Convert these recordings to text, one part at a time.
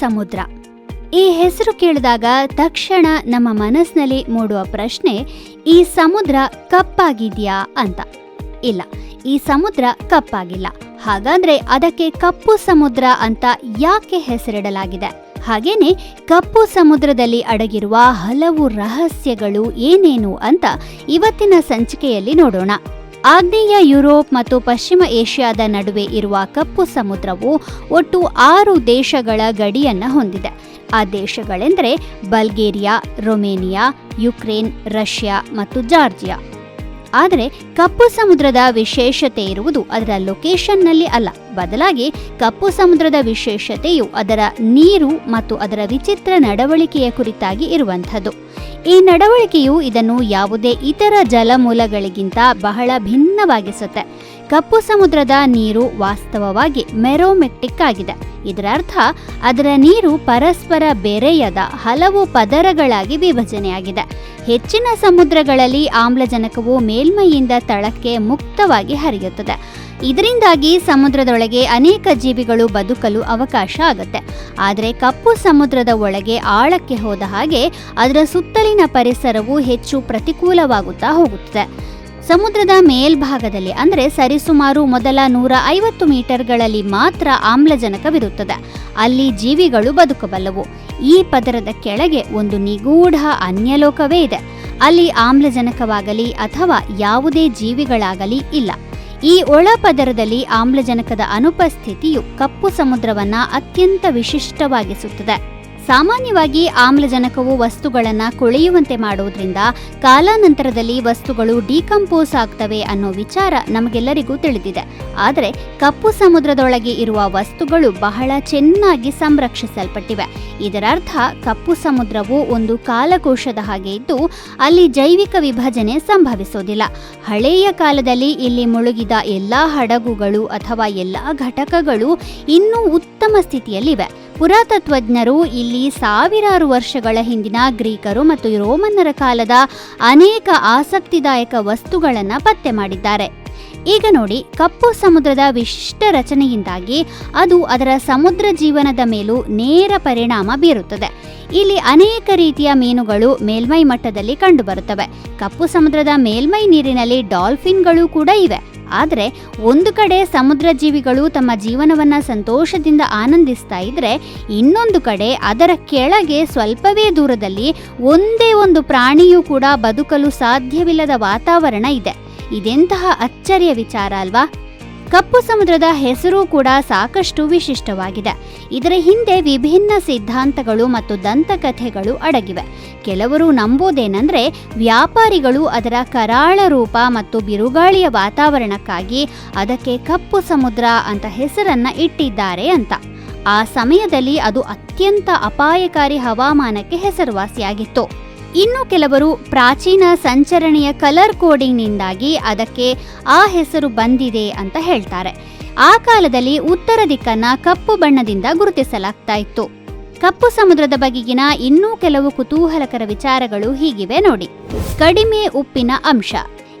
ಸಮುದ್ರ. ಈ ಹೆಸರು ಕೇಳಿದಾಗ ತಕ್ಷಣ ನಮ್ಮ ಮನಸ್ಸಿನಲ್ಲಿ ಮೂಡುವ ಪ್ರಶ್ನೆ, ಈ ಸಮುದ್ರ ಕಪ್ಪಾಗಿದೆಯಾ ಅಂತ. ಇಲ್ಲ, ಈ ಸಮುದ್ರ ಕಪ್ಪಾಗಿಲ್ಲ. ಹಾಗಾದ್ರೆ ಅದಕ್ಕೆ ಕಪ್ಪು ಸಮುದ್ರ ಅಂತ ಯಾಕೆ ಹೆಸರಿಡಲಾಗಿದೆ? ಹಾಗೇನೆ ಕಪ್ಪು ಸಮುದ್ರದಲ್ಲಿ ಅಡಗಿರುವ ಹಲವು ರಹಸ್ಯಗಳು ಏನೇನು ಅಂತ ಇವತ್ತಿನ ಸಂಚಿಕೆಯಲ್ಲಿ ನೋಡೋಣ. ಆಗ್ನೇಯ ಯುರೋಪ್ ಮತ್ತು ಪಶ್ಚಿಮ ಏಷ್ಯಾದ ನಡುವೆ ಇರುವ ಕಪ್ಪು ಸಮುದ್ರವು ಒಟ್ಟು ಆರು ದೇಶಗಳ ಗಡಿಯನ್ನ ಹೊಂದಿದೆ. ಆ ದೇಶಗಳೆಂದರೆ ಬಲ್ಗೇರಿಯಾ, ರೊಮೇನಿಯಾ, ಯುಕ್ರೇನ್, ರಷ್ಯಾ ಮತ್ತು ಜಾರ್ಜಿಯಾ. ಆದರೆ ಕಪ್ಪು ಸಮುದ್ರದ ವಿಶೇಷತೆ ಇರುವುದು ಅದರ ಲೊಕೇಶನ್ನಲ್ಲಿ ಅಲ್ಲ. ಬದಲಾಗಿ ಕಪ್ಪು ಸಮುದ್ರದ ವಿಶೇಷತೆಯು ಅದರ ನೀರು ಮತ್ತು ಅದರ ವಿಚಿತ್ರ ನಡವಳಿಕೆಯ ಕುರಿತಾಗಿ ಇರುವಂಥದ್ದು. ಈ ನಡವಳಿಕೆಯು ಇದನ್ನು ಯಾವುದೇ ಇತರ ಜಲಮೂಲಗಳಿಗಿಂತ ಬಹಳ ಭಿನ್ನವಾಗಿಸುತ್ತೆ. ಕಪ್ಪು ಸಮುದ್ರದ ನೀರು ವಾಸ್ತವವಾಗಿ ಮೆರೋಮೆಕ್ಟಿಕ್ ಆಗಿದೆ. ಇದರರ್ಥ, ಅದರ ನೀರು ಪರಸ್ಪರ ಬೆರೆಯದ ಹಲವು ಪದರಗಳಾಗಿ ವಿಭಜನೆಯಾಗಿದೆ. ಹೆಚ್ಚಿನ ಸಮುದ್ರಗಳಲ್ಲಿ ಆಮ್ಲಜನಕವು ಮೇಲ್ಮೈಯಿಂದ ತಳಕ್ಕೆ ಮುಕ್ತವಾಗಿ ಹರಿಯುತ್ತದೆ. ಇದರಿಂದಾಗಿ ಸಮುದ್ರದೊಳಗೆ ಅನೇಕ ಜೀವಿಗಳು ಬದುಕಲು ಅವಕಾಶ ಆಗುತ್ತೆ. ಆದರೆ ಕಪ್ಪು ಸಮುದ್ರದ ಒಳಗೆ ಆಳಕ್ಕೆ ಹೋದ ಹಾಗೆ ಅದರ ಸುತ್ತಲಿನ ಪರಿಸರವು ಹೆಚ್ಚು ಪ್ರತಿಕೂಲವಾಗುತ್ತಾ ಹೋಗುತ್ತದೆ. ಸಮುದ್ರದ ಮೇಲ್ಭಾಗದಲ್ಲಿ, ಅಂದರೆ ಸರಿಸುಮಾರು ಮೊದಲ ನೂರ ಐವತ್ತು ಮೀಟರ್ಗಳಲ್ಲಿ ಮಾತ್ರ ಆಮ್ಲಜನಕವಿರುತ್ತದೆ ಅಲ್ಲಿ ಜೀವಿಗಳು ಬದುಕಬಲ್ಲವು. ಈ ಪದರದ ಕೆಳಗೆ ಒಂದು ನಿಗೂಢ ಅನ್ಯಲೋಕವೇ ಇದೆ. ಅಲ್ಲಿ ಆಮ್ಲಜನಕವಾಗಲಿ ಅಥವಾ ಯಾವುದೇ ಜೀವಿಗಳಾಗಲಿ ಇಲ್ಲ. ಈ ಒಳಪದರದಲ್ಲಿ ಆಮ್ಲಜನಕದ ಅನುಪಸ್ಥಿತಿಯು ಕಪ್ಪು ಸಮುದ್ರವನ್ನು ಅತ್ಯಂತ ವಿಶಿಷ್ಟವಾಗಿಸುತ್ತದೆ. ಸಾಮಾನ್ಯವಾಗಿ ಆಮ್ಲಜನಕವು ವಸ್ತುಗಳನ್ನು ಕೊಳೆಯುವಂತೆ ಮಾಡುವುದರಿಂದ ಕಾಲಾನಂತರದಲ್ಲಿ ವಸ್ತುಗಳು ಡಿಕಂಪೋಸ್ ಆಗ್ತವೆ ಅನ್ನೋ ವಿಚಾರ ನಮಗೆಲ್ಲರಿಗೂ ತಿಳಿದಿದೆ. ಆದರೆ ಕಪ್ಪು ಸಮುದ್ರದೊಳಗೆ ಇರುವ ವಸ್ತುಗಳು ಬಹಳ ಚೆನ್ನಾಗಿ ಸಂರಕ್ಷಿಸಲ್ಪಟ್ಟಿವೆ. ಇದರರ್ಥ ಕಪ್ಪು ಸಮುದ್ರವು ಒಂದು ಕಾಲಕೋಶದ ಹಾಗೆ ಇದ್ದು ಅಲ್ಲಿ ಜೈವಿಕ ವಿಭಜನೆ ಸಂಭವಿಸೋದಿಲ್ಲ. ಹಳೆಯ ಕಾಲದಲ್ಲಿ ಇಲ್ಲಿ ಮುಳುಗಿದ ಎಲ್ಲಾ ಹಡಗುಗಳು ಅಥವಾ ಎಲ್ಲಾ ಘಟಕಗಳು ಇನ್ನೂ ಉತ್ತಮ ಸ್ಥಿತಿಯಲ್ಲಿವೆ. ಪುರಾತತ್ವಜ್ಞರು ಇಲ್ಲಿ ಸಾವಿರಾರು ವರ್ಷಗಳ ಹಿಂದಿನ ಗ್ರೀಕರು ಮತ್ತು ರೋಮನ್ನರ ಕಾಲದ ಅನೇಕ ಆಸಕ್ತಿದಾಯಕ ವಸ್ತುಗಳನ್ನು ಪತ್ತೆ ಮಾಡಿದ್ದಾರೆ. ಈಗ ನೋಡಿ, ಕಪ್ಪು ಸಮುದ್ರದ ವಿಶಿಷ್ಟ ರಚನೆಯಿಂದಾಗಿ ಅದು ಅದರ ಸಮುದ್ರ ಜೀವನದ ಮೇಲೂ ನೇರ ಪರಿಣಾಮ ಬೀರುತ್ತದೆ. ಇಲ್ಲಿ ಅನೇಕ ರೀತಿಯ ಮೀನುಗಳು ಮೇಲ್ಮೈ ಮಟ್ಟದಲ್ಲಿ ಕಂಡುಬರುತ್ತವೆ. ಕಪ್ಪು ಸಮುದ್ರದ ಮೇಲ್ಮೈ ನೀರಿನಲ್ಲಿ ಡಾಲ್ಫಿನ್ಗಳು ಕೂಡ ಇವೆ. ಆದರೆ ಒಂದು ಕಡೆ ಸಮುದ್ರ ಜೀವಿಗಳು ತಮ್ಮ ಜೀವನವನ್ನು ಸಂತೋಷದಿಂದ ಆನಂದಿಸ್ತಾ ಇದ್ರೆ, ಇನ್ನೊಂದು ಕಡೆ ಅದರ ಕೆಳಗೆ ಸ್ವಲ್ಪವೇ ದೂರದಲ್ಲಿ ಒಂದೇ ಒಂದು ಪ್ರಾಣಿಯೂ ಕೂಡ ಬದುಕಲು ಸಾಧ್ಯವಿಲ್ಲದ ವಾತಾವರಣ ಇದೆ. ಇದೆಂತಹ ಅಚ್ಚರಿಯ ವಿಚಾರ ಅಲ್ವಾ? ಕಪ್ಪು ಸಮುದ್ರದ ಹೆಸರು ಕೂಡ ಸಾಕಷ್ಟು ವಿಶಿಷ್ಟವಾಗಿದೆ. ಇದರ ಹಿಂದೆ ವಿಭಿನ್ನ ಸಿದ್ಧಾಂತಗಳು ಮತ್ತು ದಂತಕಥೆಗಳು ಅಡಗಿವೆ. ಕೆಲವರು ನಂಬೋದೇನೆಂದರೆ, ವ್ಯಾಪಾರಿಗಳು ಅದರ ಕರಾಳ ರೂಪ ಮತ್ತು ಬಿರುಗಾಳಿಯ ವಾತಾವರಣಕ್ಕಾಗಿ ಅದಕ್ಕೆ ಕಪ್ಪು ಸಮುದ್ರ ಅಂತ ಹೆಸರನ್ನು ಇಟ್ಟಿದ್ದಾರೆ ಅಂತ. ಆ ಸಮಯದಲ್ಲಿ ಅದು ಅತ್ಯಂತ ಅಪಾಯಕಾರಿ ಹವಾಮಾನಕ್ಕೆ ಹೆಸರುವಾಸಿಯಾಗಿತ್ತು. ಇನ್ನು ಕೆಲವರು ಪ್ರಾಚೀನ ಸಂಚರಣೆಯ ಕಲರ್ ಕೋಡಿಂಗ್ನಿಂದಾಗಿ ಅದಕ್ಕೆ ಆ ಹೆಸರು ಬಂದಿದೆ ಅಂತ ಹೇಳ್ತಾರೆ. ಆ ಕಾಲದಲ್ಲಿ ಉತ್ತರ ದಿಕ್ಕನ್ನ ಕಪ್ಪು ಬಣ್ಣದಿಂದ ಗುರುತಿಸಲಾಗ್ತಾ ಇತ್ತು. ಕಪ್ಪು ಸಮುದ್ರದ ಬಗೆಗಿನ ಇನ್ನೂ ಕೆಲವು ಕುತೂಹಲಕರ ವಿಚಾರಗಳು ಹೀಗಿವೆ ನೋಡಿ. ಕಡಿಮೆ ಉಪ್ಪಿನ ಅಂಶ.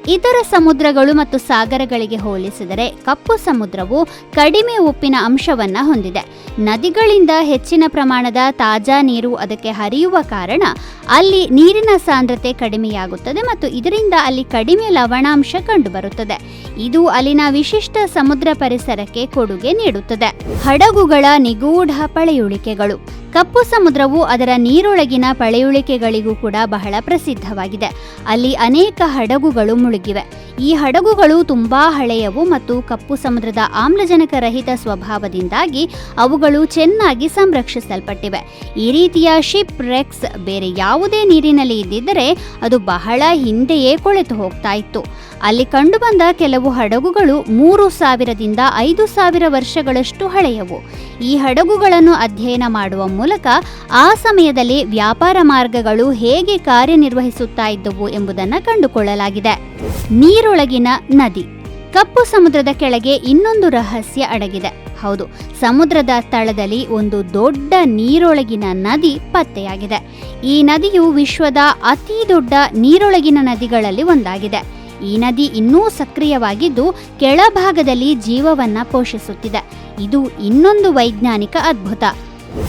ಇತರ ಸಮುದ್ರಗಳು ಮತ್ತು ಸಾಗರಗಳಿಗೆ ಹೋಲಿಸಿದರೆ ಕಪ್ಪು ಸಮುದ್ರವು ಕಡಿಮೆ ಉಪ್ಪಿನ ಅಂಶವನ್ನ ಹೊಂದಿದೆ. ನದಿಗಳಿಂದ ಹೆಚ್ಚಿನ ಪ್ರಮಾಣದ ತಾಜಾ ನೀರು ಅದಕ್ಕೆ ಹರಿಯುವ ಕಾರಣ ಅಲ್ಲಿ ನೀರಿನ ಸಾಂದ್ರತೆ ಕಡಿಮೆಯಾಗುತ್ತದೆ ಮತ್ತು ಇದರಿಂದ ಅಲ್ಲಿ ಕಡಿಮೆ ಲವಣಾಂಶ ಕಂಡುಬರುತ್ತದೆ. ಇದು ಅಲ್ಲಿನ ವಿಶಿಷ್ಟ ಸಮುದ್ರ ಪರಿಸರಕ್ಕೆ ಕೊಡುಗೆ ನೀಡುತ್ತದೆ. ಹಡಗುಗಳ ನಿಗೂಢ ಪಳೆಯುಳಿಕೆಗಳು. ಕಪ್ಪು ಸಮುದ್ರವು ಅದರ ನೀರೊಳಗಿನ ಪಳೆಯುಳಿಕೆಗಳಿಗೂ ಕೂಡ ಬಹಳ ಪ್ರಸಿದ್ಧವಾಗಿದೆ. ಅಲ್ಲಿ ಅನೇಕ ಹಡಗುಗಳು ಮುಳುಗಿವೆ. ಈ ಹಡಗುಗಳು ತುಂಬಾ ಹಳೆಯವು ಮತ್ತು ಕಪ್ಪು ಸಮುದ್ರದ ಆಮ್ಲಜನಕ ರಹಿತ ಸ್ವಭಾವದಿಂದಾಗಿ ಅವುಗಳು ಚೆನ್ನಾಗಿ ಸಂರಕ್ಷಿಸಲ್ಪಟ್ಟಿವೆ. ಈ ರೀತಿಯ ಶಿಪ್ ರೆಕ್ಸ್ ಬೇರೆ ಯಾವುದೇ ನೀರಿನಲ್ಲಿ ಇದ್ದಿದ್ದರೆ ಅದು ಬಹಳ ಹಿಂದೆಯೇ ಕೊಳೆತು ಹೋಗ್ತಾ ಇತ್ತು. ಅಲ್ಲಿ ಕಂಡುಬಂದ ಕೆಲವು ಹಡಗುಗಳು ಮೂರು ಸಾವಿರದಿಂದ ಐದು ಸಾವಿರ ವರ್ಷಗಳಷ್ಟು ಹಳೆಯವು. ಈ ಹಡಗುಗಳನ್ನು ಅಧ್ಯಯನ ಮಾಡುವ ಮೂಲಕ ಆ ಸಮಯದಲ್ಲಿ ವ್ಯಾಪಾರ ಮಾರ್ಗಗಳು ಹೇಗೆ ಕಾರ್ಯನಿರ್ವಹಿಸುತ್ತಾ ಇದ್ದವು ಎಂಬುದನ್ನು ಕಂಡುಕೊಳ್ಳಲಾಗಿದೆ. ನೀರೊಳಗಿನ ನದಿ. ಕಪ್ಪು ಸಮುದ್ರದ ಕೆಳಗೆ ಇನ್ನೊಂದು ರಹಸ್ಯ ಅಡಗಿದೆ. ಹೌದು, ಸಮುದ್ರದ ತಳದಲ್ಲಿ ಒಂದು ದೊಡ್ಡ ನೀರೊಳಗಿನ ನದಿ ಪತ್ತೆಯಾಗಿದೆ. ಈ ನದಿಯು ವಿಶ್ವದ ಅತಿ ದೊಡ್ಡ ನೀರೊಳಗಿನ ನದಿಗಳಲ್ಲಿ ಒಂದಾಗಿದೆ. ಈ ನದಿ ಇನ್ನೂ ಸಕ್ರಿಯವಾಗಿದ್ದು, ಕೆಳಭಾಗದಲ್ಲಿ ಜೀವವನ್ನ ಪೋಷಿಸುತ್ತಿದೆ. ಇದು ಇನ್ನೊಂದು ವೈಜ್ಞಾನಿಕ ಅದ್ಭುತ.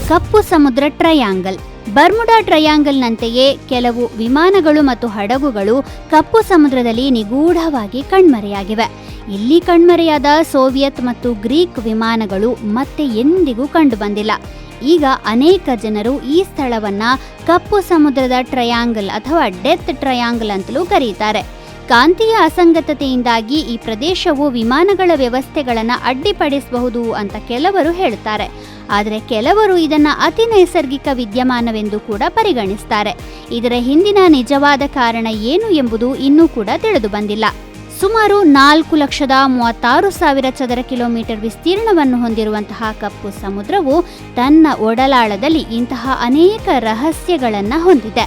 ಕಪ್ಪು ಸಮುದ್ರ ಟ್ರಯಾಂಗಲ್. ಬರ್ಮುಡಾ ಟ್ರಯಾಂಗಲ್ನಂತೆಯೇ ಕೆಲವು ವಿಮಾನಗಳು ಮತ್ತು ಹಡಗುಗಳು ಕಪ್ಪು ಸಮುದ್ರದಲ್ಲಿ ನಿಗೂಢವಾಗಿ ಕಣ್ಮರೆಯಾಗಿವೆ. ಇಲ್ಲಿ ಕಣ್ಮರೆಯಾದ ಸೋವಿಯತ್ ಮತ್ತು ಗ್ರೀಕ್ ವಿಮಾನಗಳು ಮತ್ತೆ ಎಂದಿಗೂ ಕಂಡುಬಂದಿಲ್ಲ. ಈಗ ಅನೇಕ ಜನರು ಈ ಸ್ಥಳವನ್ನು ಕಪ್ಪು ಸಮುದ್ರದ ಟ್ರಯಾಂಗಲ್ ಅಥವಾ ಡೆತ್ ಟ್ರಯಾಂಗಲ್ ಅಂತಲೂ ಕರೀತಾರೆ. ಕಾಂತೀಯ ಅಸಂಗತತೆಯಿಂದಾಗಿ ಈ ಪ್ರದೇಶವು ವಿಮಾನಗಳ ವ್ಯವಸ್ಥೆಗಳನ್ನು ಅಡ್ಡಿಪಡಿಸಬಹುದು ಅಂತ ಕೆಲವರು ಹೇಳ್ತಾರೆ. ಆದರೆ ಕೆಲವರು ಇದನ್ನು ಅತಿ ನೈಸರ್ಗಿಕ ವಿದ್ಯಮಾನವೆಂದು ಕೂಡ ಪರಿಗಣಿಸ್ತಾರೆ. ಇದರ ಹಿಂದಿನ ನಿಜವಾದ ಕಾರಣ ಏನು ಎಂಬುದು ಇನ್ನೂ ಕೂಡ ತಿಳಿದು ಬಂದಿಲ್ಲ. ಸುಮಾರು ನಾಲ್ಕು ಲಕ್ಷದ ಮೂವತ್ತಾರು ಸಾವಿರ ಚದರ ಕಿಲೋಮೀಟರ್ ವಿಸ್ತೀರ್ಣವನ್ನು ಹೊಂದಿರುವಂತಹ ಕಪ್ಪು ಸಮುದ್ರವು ತನ್ನ ಒಡಲಾಳದಲ್ಲಿ ಇಂತಹ ಅನೇಕ ರಹಸ್ಯಗಳನ್ನು ಹೊಂದಿದೆ.